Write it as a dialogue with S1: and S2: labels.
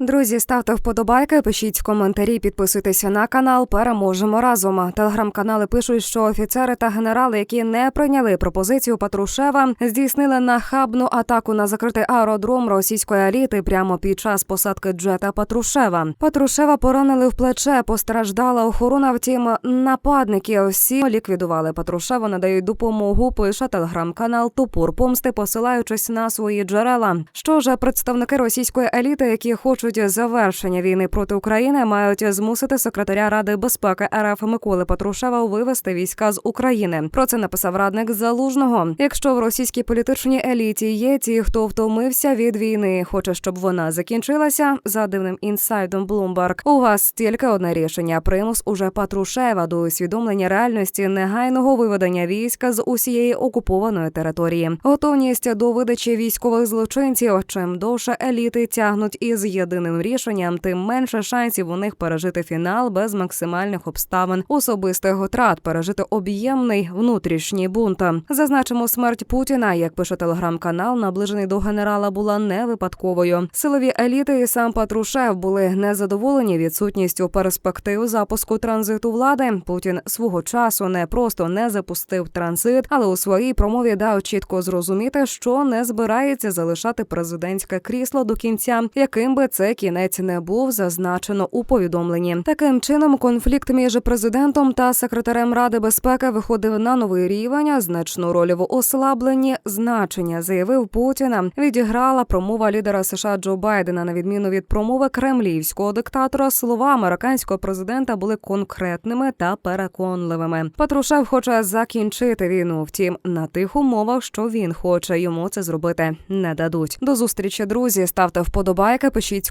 S1: Друзі, ставте вподобайки, пишіть коментарі, підписуйтеся на канал. Переможемо разом. Телеграм-канали пишуть, що офіцери та генерали, які не прийняли пропозицію Патрушева, здійснили нахабну атаку на закритий аеродром російської еліти прямо під час посадки джета Патрушева. Патрушева поранили в плече, постраждала охорона. Втім, нападники всі ліквідували Патрушева, надають допомогу. Пише телеграм-канал Тупур помсти, посилаючись на свої джерела. Що ж, представники російської еліти, які хочуть завершення війни проти України, мають змусити секретаря Ради безпеки РФ Миколи Патрушева вивести війська з України. Про це написав радник Залужного. Якщо в російській політичній еліті є ті, хто втомився від війни, хоче, щоб вона закінчилася, за дивним інсайдом Bloomberg, у вас тільки одне рішення: примус уже Патрушева до усвідомлення реальності негайного виведення війська з усієї окупованої території, готовність до видачі військових злочинців. Чим довше еліти тягнуть із єдиним рішенням, тим менше шансів у них пережити фінал без максимальних обставин, особистих втрат, пережити об'ємний внутрішній бунт. Зазначимо, смерть Путіна, як пише телеграм-канал, наближений до генерала, була не випадковою. Силові еліти і сам Патрушев були незадоволені відсутністю перспектив запуску транзиту влади. Путін свого часу не просто не запустив транзит, але у своїй промові дав чітко зрозуміти, що не збирається залишати президентське крісло до кінця, яким би це кінець не був зазначено у повідомленні. Таким чином, конфлікт між президентом та секретарем Ради безпеки виходив на новий рівень. Значну роль в ослабленні значення заявив Путіна. Відіграла промова лідера США Джо Байдена на відміну від промови кремлівського диктатора. Слова американського президента були конкретними та переконливими. Патрушев хоче закінчити війну. Втім, на тих умовах, що він хоче, йому це зробити не дадуть. До зустрічі, друзі. Ставте вподобайки, пишіть